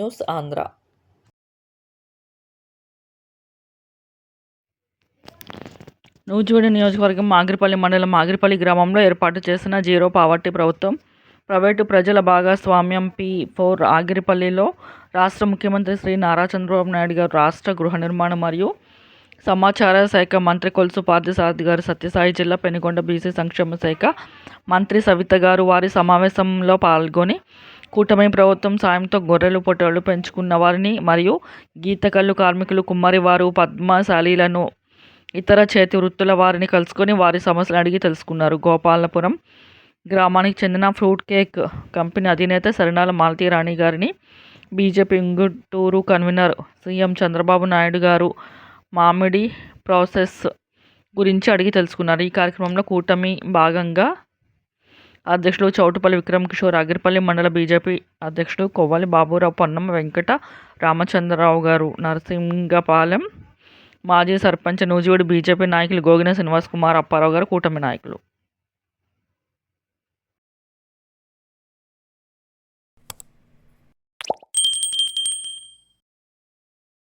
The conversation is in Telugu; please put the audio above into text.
న్యూస్ ఆంధ్ర నూజివీడు నియోజకవర్గం మాగిరిపల్లి మండలం మాగిరిపల్లి గ్రామంలో ఏర్పాటు చేసిన జీరో పావర్టీ ప్రభుత్వం. ప్రైవేటు ప్రజల భాగస్వామ్యం పి ఫోర్ ఆగిరిపల్లిలో రాష్ట్ర ముఖ్యమంత్రి శ్రీ నారా చంద్రబాబు నాయుడు గారు రాష్ట్ర గృహ నిర్మాణం మరియు సమాచార శాఖ మంత్రి కొలుసు పార్థసారథి గారు సత్యసాయి జిల్లా పెనుగొండ బీసీ సంక్షేమ శాఖ మంత్రి సవిత గారు వారి సమావేశంలో పాల్గొని కూటమి ప్రభుత్వం సాయంతో గొర్రెలు పొట్టలు పెంచుకున్న వారిని మరియు గీతకల్లు కార్మికులు కుమ్మరి వారు పద్మశాలీలను ఇతర చేతి వృత్తుల వారిని కలుసుకొని వారి సమస్యలు అడిగి తెలుసుకున్నారు. గోపాలపురం గ్రామానికి చెందిన ఫ్రూట్ కేక్ కంపెనీ అధినేత సరినాల మాలతీ రాణి గారిని BJP Inguturu convener CM Chandrababu Naidu garu మామిడి ప్రాసెస్ గురించి అడిగి తెలుసుకున్నారు. ఈ కార్యక్రమంలో కూటమి భాగంగా అధ్యక్షులు చౌటుపల్లి విక్రమ్ కిషోర్ అగిరిపల్లి మండల బీజేపీ అధ్యక్షుడు కొవ్వాలి బాబురావు పొన్నం వెంకట రామచంద్రరావు గారు నరసింగపాలెం మాజీ సర్పంచ్ నూజివీడు బీజేపీ నాయకులు గోగిన శ్రీనివాస్ కుమార్ అప్పారావు గారు కూటమి నాయకులు.